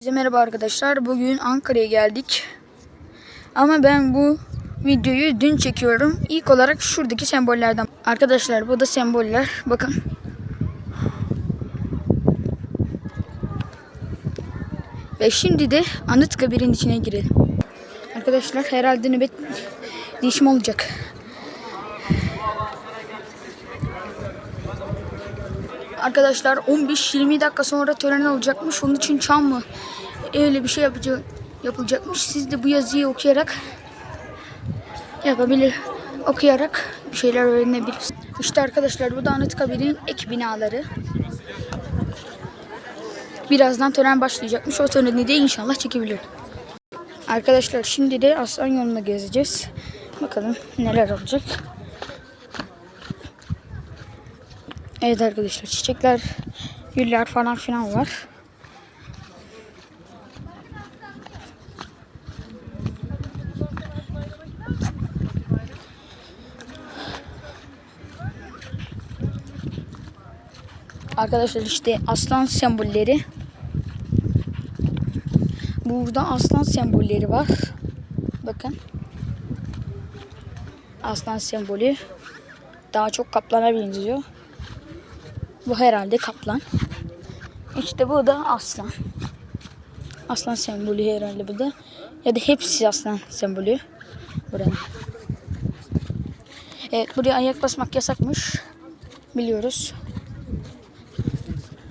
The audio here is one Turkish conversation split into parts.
Herkese merhaba arkadaşlar. Bugün Ankara'ya geldik. Ama ben bu videoyu dün çekiyorum. İlk olarak şuradaki sembollerden. Arkadaşlar bu da semboller. Bakın. Ve şimdi de Anıtkabir'in içine girelim. Arkadaşlar herhalde nöbet değişim olacak. Arkadaşlar 15-20 dakika sonra tören olacakmış. Onun için çam mı? Öyle bir şey yapacak, yapılacakmış. Siz de bu yazıyı okuyarak yapabilir. Okuyarak bir şeyler öğrenebilirsiniz. İşte arkadaşlar bu da Anıtkabir'in ek binaları. Birazdan tören başlayacakmış. O töreni de inşallah çekebilirim. Arkadaşlar şimdi de Aslan yolunu gezeceğiz. Bakalım neler olacak. Evet arkadaşlar çiçekler, güller falan filan var. Arkadaşlar işte aslan sembolleri. Burada aslan sembolleri var. Bakın. Aslan sembolü. Daha çok kaplana benziyor. Bu herhalde kaplan. İşte bu da aslan. Aslan sembolü herhalde bu da. Ya da hepsi aslan sembolü. Buranın. Evet buraya ayak basmak yasakmış. Biliyoruz.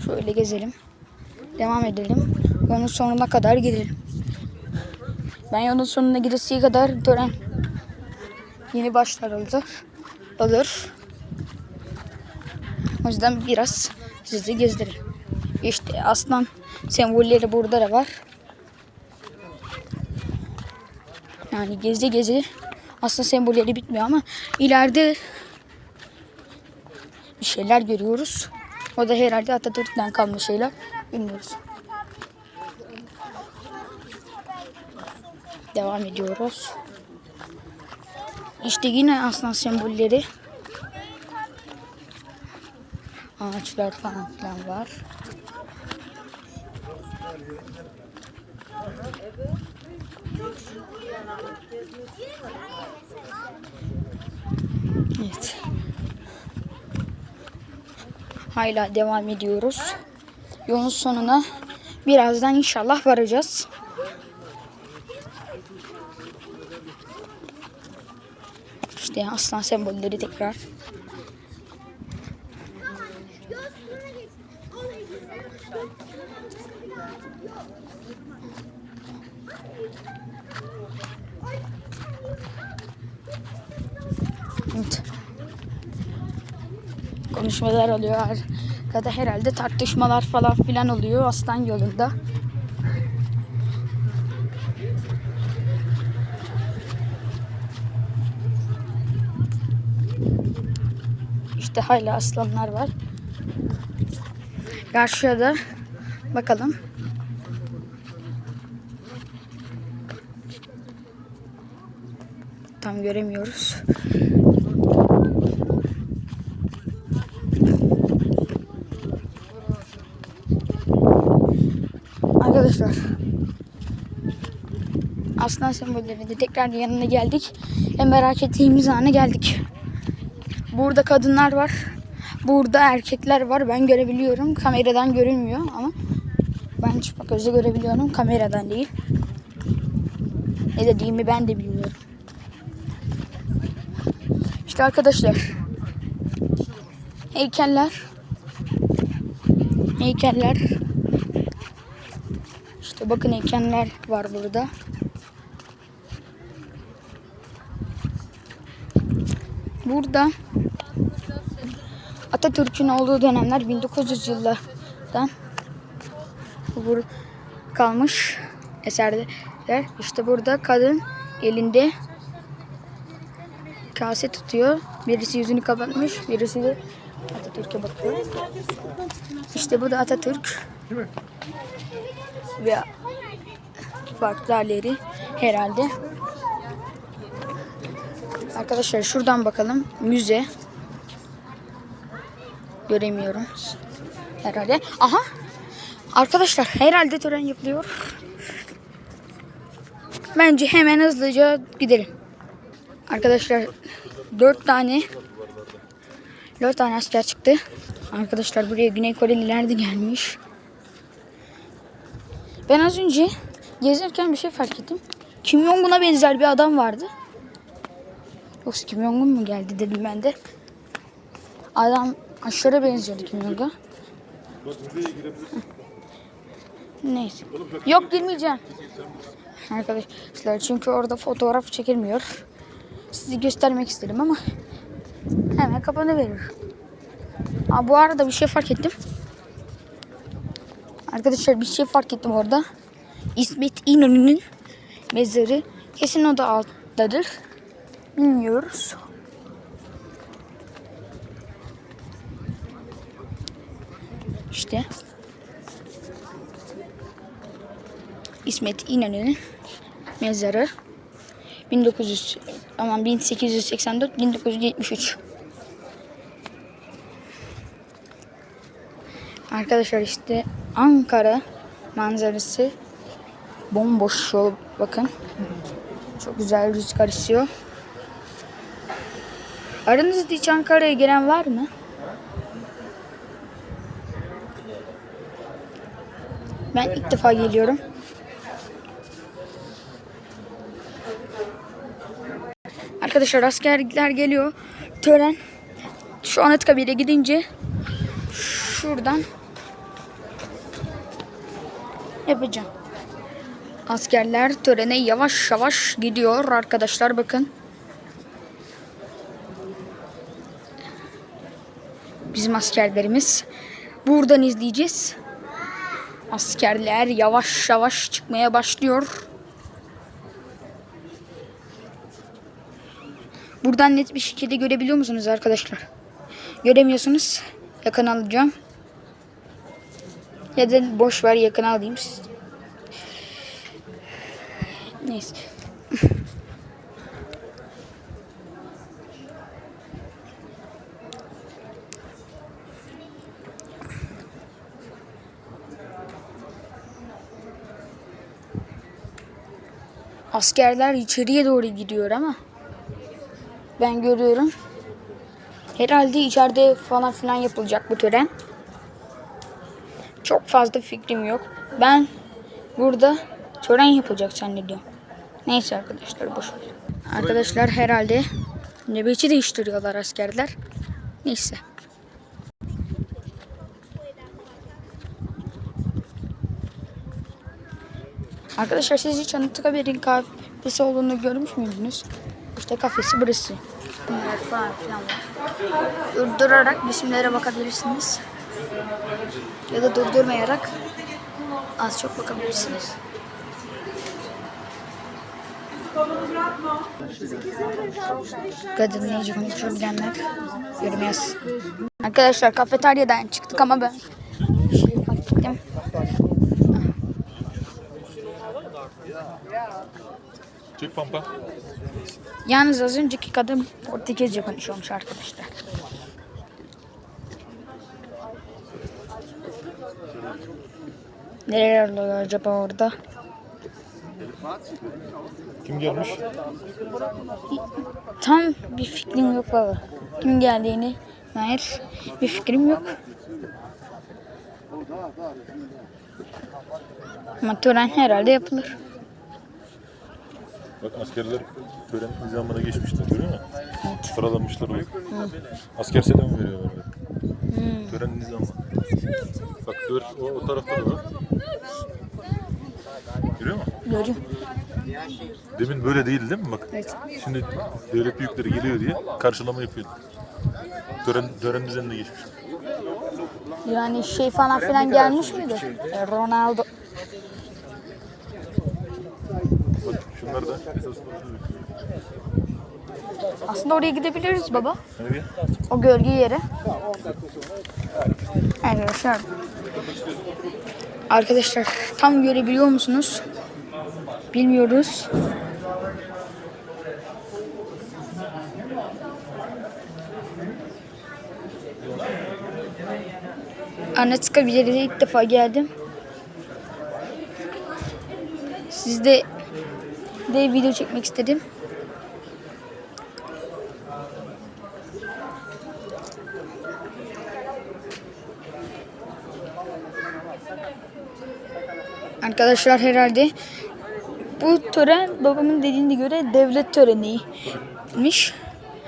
Şöyle gezelim. Devam edelim. Yolun sonuna kadar gidelim. Ben yolun sonuna gidesiye kadar tören yeni başlar oldu. Olur. O yüzden biraz sizi gezdirelim. İşte aslan sembolleri burada da var. Yani gezi gezi aslan sembolleri bitmiyor ama ileride bir şeyler görüyoruz. O da herhalde Atatürk'ten kalma şeyler. Bilmiyoruz. Devam ediyoruz. İşte yine aslan sembolleri. Ağaçlar falan filan var. Evet. Hala devam ediyoruz. Yolun sonuna birazdan inşallah varacağız. İşte aslan sembolleri tekrar. Evet. Konuşmalar oluyor. Arkada herhalde tartışmalar falan filan oluyor aslan yolunda. İşte hala aslanlar var. Karşıya da bakalım. Tam göremiyoruz. Arkadaşlar. Aslan sembollerinde tekrar yanına geldik. En merak ettiğimiz ana geldik. Burada kadınlar var. Burada erkekler var. Ben görebiliyorum. Kameradan görünmüyor ama ben çıplak gözle görebiliyorum. Kameradan değil. Ne dediğimi ben de bilmiyorum. İşte arkadaşlar. Heykeller. Heykeller. İşte bakın heykeller var burada. Burada Atatürk'ün olduğu dönemler 1900 yıllardan kalmış eserler. İşte burada kadın elinde kase tutuyor. Birisi yüzünü kapatmış, birisi de Atatürk'e bakıyor. İşte bu da Atatürk. Ve farklı halleri herhalde. Arkadaşlar şuradan bakalım. Müze. Göremiyorum. Herhalde. Aha. Arkadaşlar herhalde tören yapılıyor. Bence hemen hızlıca gidelim. Arkadaşlar dört tane dört tane asker çıktı. Arkadaşlar buraya Güney Koreliler de gelmiş. Ben az önce gezerken bir şey fark ettim. Kim Jong-un'a benzer bir adam vardı. Yoksa Kim Jong-un mu geldi dedim ben de. Adam aşırı benziyordu Kim Jong-un'a. Neyse. Yok girmeyeceğim. Arkadaşlar çünkü orada fotoğraf çekilmiyor. Size göstermek istedim ama hemen kapanıverir. Aa, bu arada bir şey fark ettim. Arkadaşlar bir şey fark ettim orada. İsmet İnönü'nün mezarı kesin o da alttadır. Bilmiyoruz. İşte. İsmet İnönü'nün mezarı 1900 aman 1884 1973 Arkadaşlar işte Ankara manzarası bomboş yol bakın. Çok güzel rüzgar esiyor. Aranızda hiç Ankara'ya gelen var mı? Ben ilk defa geliyorum. Arkadaşlar askerlikler geliyor. Tören şu Anıtkabir'e gidince şuradan yapacağım. Askerler törene yavaş yavaş gidiyor arkadaşlar bakın. Bizim askerlerimiz buradan izleyeceğiz. Askerler yavaş yavaş çıkmaya başlıyor. Buradan net bir şekilde görebiliyor musunuz arkadaşlar? Göremiyorsunuz. Yakın alacağım. Ya da boş ver yakın alayım. Neyse. Askerler içeriye doğru gidiyor ama ben görüyorum. Herhalde içeride falan filan yapılacak bu tören. Çok fazla fikrim yok. Ben burada tören yapılacak zannediyorum. Neyse arkadaşlar boş. Arkadaşlar herhalde nöbetçi değiştiriyorlar askerler. Neyse. Arkadaşlar siz hiç Anıtkabir'in kafesi olduğunu görmüş müydünüz? İşte kafesi burası. Bunlar falan filan var. Durdurarak isimlere bakabilirsiniz. Ya da durdurmayarak az çok bakabilirsiniz. Kadın neyce konuşuyor bilenler yorum yazsın. Arkadaşlar kafeteryadan çıktık ama ben bir şey fark ettim. Çek pampa. Yalnız az önceki kadın Portekizce konuşuyormuş arkadaşlar. Neler oluyor acaba orada? Kim gelmiş? Tam bir fikrim yok baba. Kim geldiğini dair bir fikrim yok. Ama tören herhalde yapılır. Bak askerler tören nizamına geçmişler görüyor musun? Sıralanmışlar oraya. Asker selam veriyorlar. böyle. Tören nizamı. Bak gör, o, o tarafta da var. Görüyor musun? Görüyorum. Demin böyle değildi değil mi bak? Evet. Şimdi devlet büyükleri geliyor diye karşılama yapıyor. Tören, tören düzenine geçmiş. Yani şey falan filan gelmiş miydi? Ronaldo. Bak şunlar da esas Aslında oraya gidebiliriz baba. Nereye? O gölge yere. Arkadaşlar. Arkadaşlar tam görebiliyor musunuz? Bilmiyoruz. Anıtkabir'e ilk defa geldim. Sizde de video çekmek istedim. Arkadaşlar herhalde bu tören babamın dediğine göre devlet töreniymiş.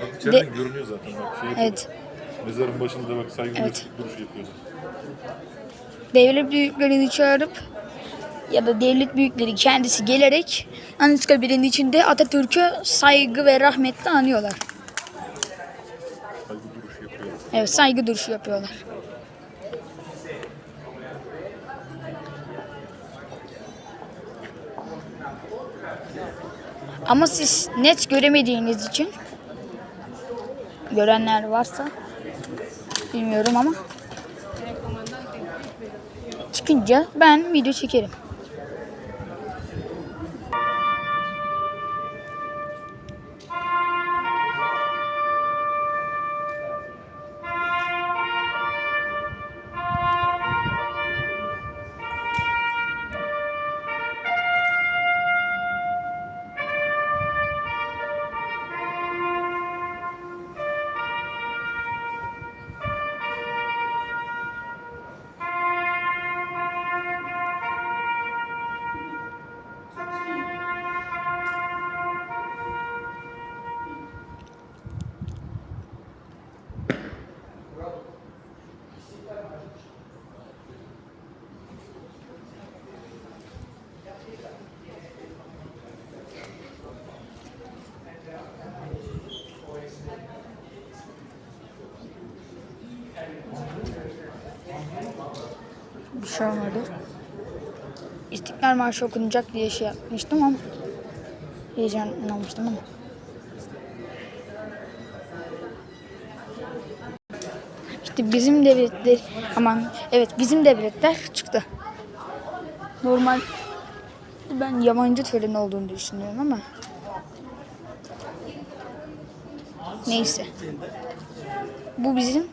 Bak içeriden görünüyor zaten bak şey yapıyor. Evet. Mezarın başında bak saygı Evet. duruş yapıyorlar. devlet büyüklerini çağırıp ya da devlet büyükleri kendisi gelerek Anıtkabir'in içinde Atatürk'ü saygı ve rahmetle anıyorlar. Saygı duruş yapıyorlar. Evet saygı duruşu yapıyorlar. Ama siz net göremediğiniz için görenler varsa bilmiyorum ama çıkınca ben video çekerim. Bir şey olmadı. İstiklal Marşı okunacak diye şey yapmıştım ama heyecanlanmıştım ama. İşte bizim devletler aman evet bizim devletler çıktı. Normal ben yabancı töreni olduğunu düşünüyorum ama neyse. Bu bizim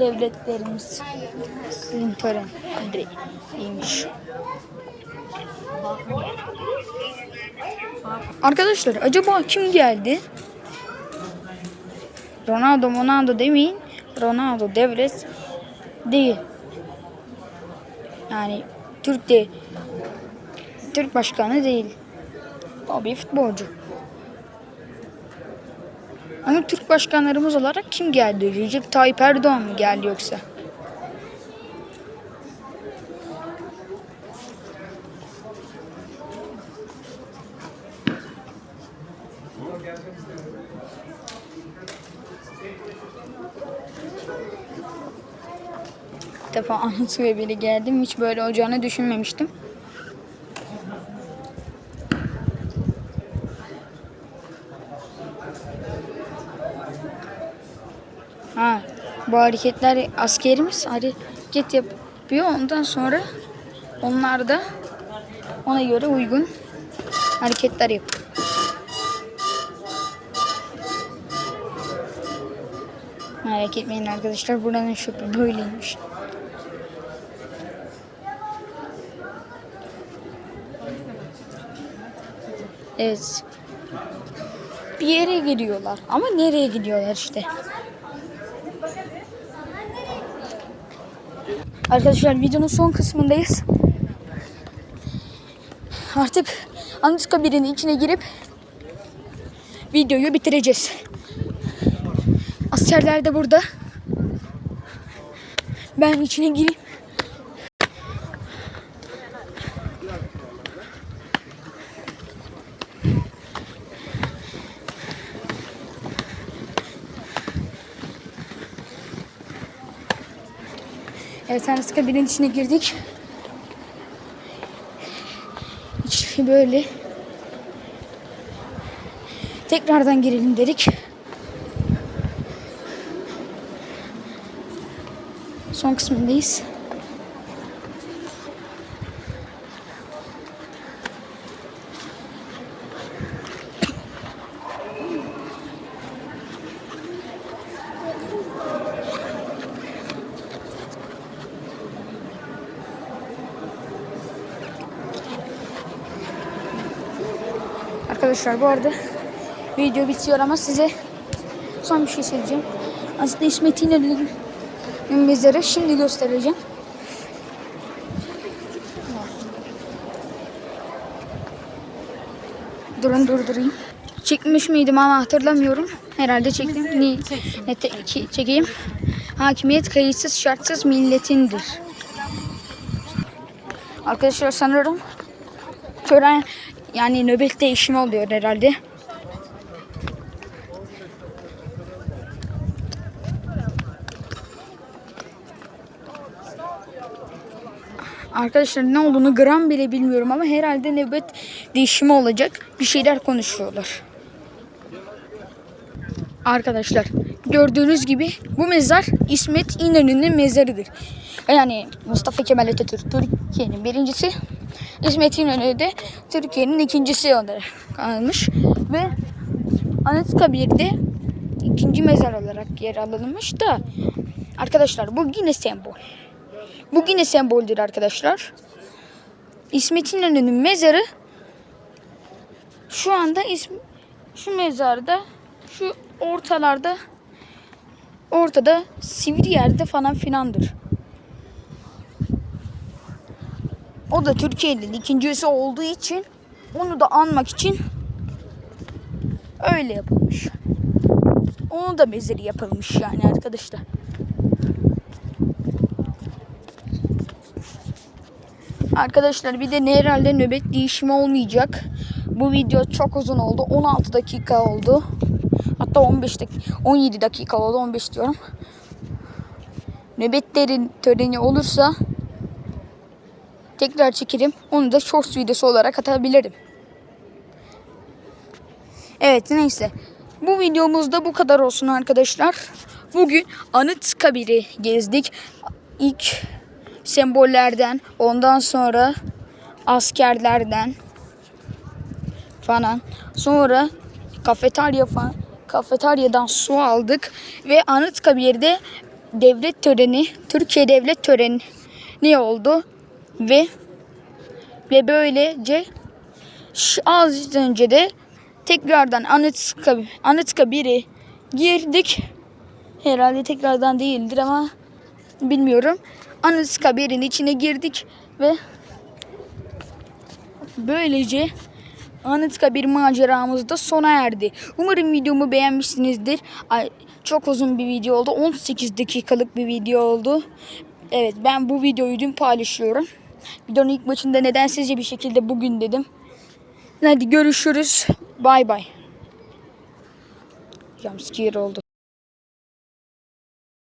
devletlerimiz. Sizin tören iyiymiş. Arkadaşlar acaba kim geldi? Ronaldo Monaldo demeyin. Ronaldo devlet değil. Yani Türk değil. Türk başkanı değil. O bir futbolcu. Ama Türk başkanlarımız olarak kim geldi? Recep Tayyip Erdoğan mı geldi yoksa? Defa Anıtkabir'e geldim. Hiç böyle olacağını düşünmemiştim. Bu hareketler askerimiz hareket yapıyor. Ondan sonra onlar da ona göre uygun hareketler yapıyor. Merak etmeyin arkadaşlar. Buranın şopu böyleymiş. Evet. Bir yere gidiyorlar. Ama nereye gidiyorlar işte. Arkadaşlar videonun son kısmındayız. Artık Anıtkabir'in içine girip videoyu bitireceğiz. Askerler de burada. Ben içine gireyim. Evet Anıtkabir'in içine girdik. İçi böyle. Tekrardan girelim dedik. Son kısmındayız. Arkadaşlar bu arada video bitiyor ama size son bir şey söyleyeceğim. Aslında İsmet İnönü'nün mezarı şimdi göstereceğim. Durun durdurayım. Çekmiş miydim ama hatırlamıyorum. Herhalde çektim. Ni, ne te- çekeyim. Hakimiyet kayıtsız şartsız milletindir. Arkadaşlar sanırım tören yani nöbet değişimi oluyor herhalde. Arkadaşlar ne olduğunu gram bile bilmiyorum ama herhalde nöbet değişimi olacak. Bir şeyler konuşuyorlar. Arkadaşlar gördüğünüz gibi bu mezar İsmet İnönü'nün mezarıdır. Yani Mustafa Kemal Atatürk Türkiye'nin birincisi, İsmet İnönü de Türkiye'nin ikincisi olarak kalmış ve Anıtkabir'de ikinci mezar olarak yer alınmış da arkadaşlar bu yine sembol. Bu yine semboldür arkadaşlar. İsmet İnönü'nün mezarı şu anda ism, şu mezarda şu ortalarda ortada sivri yerde falan filandır. O da Türkiye'nin ikincisi olduğu için onu da anmak için öyle yapılmış. Onu da mezarı yapılmış yani arkadaşlar. Arkadaşlar bir de herhalde nöbet değişimi olmayacak. Bu video çok uzun oldu. 16 dakika oldu. Hatta 15 dakika, 17 dakika oldu. 15 diyorum. Nöbetlerin töreni olursa tekrar çekerim. Onu da shorts videosu olarak atabilirim. Evet neyse. Bu videomuzda bu kadar olsun arkadaşlar. Bugün Anıtkabir'i gezdik. İlk sembollerden, ondan sonra askerlerden falan. Sonra kafeterya falan, kafeteryadan su aldık ve Anıtkabir'de devlet töreni, Türkiye devlet töreni ne oldu ve ve böylece az önce de tekrardan Anıtkabir, Anıtkabir'e girdik. Herhalde tekrardan değildir ama bilmiyorum. Anıtkabir'in içine girdik ve böylece Anıtkabir maceramız da sona erdi. Umarım videomu beğenmişsinizdir. Ay, çok uzun bir video oldu. 18 dakikalık bir video oldu. Evet ben bu videoyu dün paylaşıyorum. Videonun ilk başında nedensizce bir şekilde bugün dedim. Hadi görüşürüz. Bay bay. Jumpscare oldu.